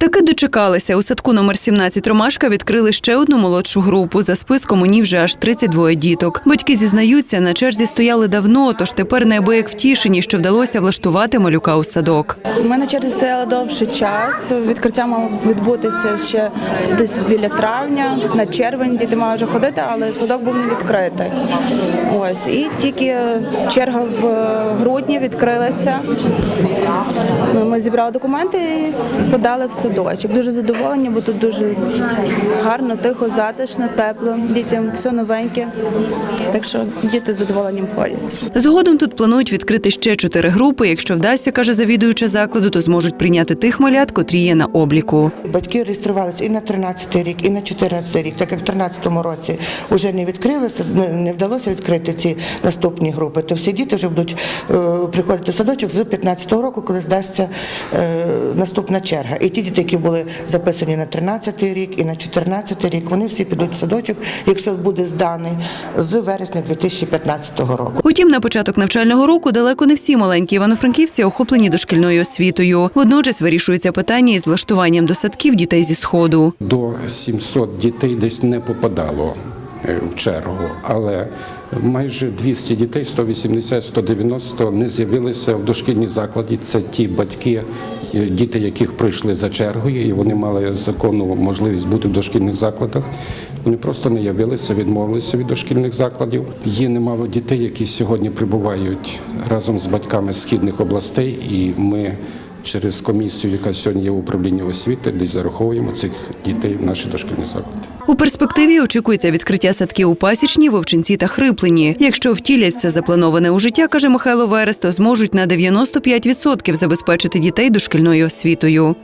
Таки дочекалися. У садку номер 17 Ромашка відкрили ще одну молодшу групу. За списком у ній вже аж 32 діток. Батьки зізнаються, на черзі стояли давно, тож тепер неабияк втішені, що вдалося влаштувати малюка у садок. Ми на черзі стояли довший час. Відкриття мало відбутися ще десь біля травня, на червень діти мали вже ходити, але садок був не відкритий. Ось і тільки черга в грудні відкрилася. Ми зібрали документи і подали в садочок. Дуже задоволені, бо тут дуже гарно, тихо, затишно, тепло. Дітям все новеньке. Так що діти з задоволенням ходять. Згодом тут планують відкрити ще чотири групи. Якщо вдасться, каже завідуюча закладу, то зможуть прийняти тих малят, котрі є на обліку. Батьки реєструвалися і на 13 рік, і на 14 рік, так як в 13 році вже не відкрилися, не- вдалося відкрити ці наступні групи. То всі діти вже будуть е, приходити в садочок з 15 року, коли здасться е, наступна черга. І ті діти, які були записані на 13 рік і на 14 рік, вони всі підуть в садочок, якщо буде зданий з вересня 2015 року. Утім, на початок навчального року далеко не всі маленькі івано-франківці охоплені дошкільною освітою. Водночас вирішується питання із влаштуванням до садків дітей зі сходу. До 700 дітей десь не попадало е, в чергу, але майже 200 дітей, 180-190 не з'явилися в дошкільній закладі. Це ті батьки, діти, яких пройшли за чергою, і вони мали законну можливість бути в дошкільних закладах. Вони просто не явилися, відмовилися від дошкільних закладів. Є немало дітей, які сьогодні прибувають разом з батьками східних областей, і ми через комісію, яка сьогодні є в управлінні освіти, десь зараховуємо цих дітей в наші дошкільні заклади. У перспективі очікується відкриття садків у пасічні, Вовчинці та Хриплені. Якщо втілять все заплановане у життя, каже Михайло Верес, то зможуть на 95% забезпечити дітей дошкільною освітою.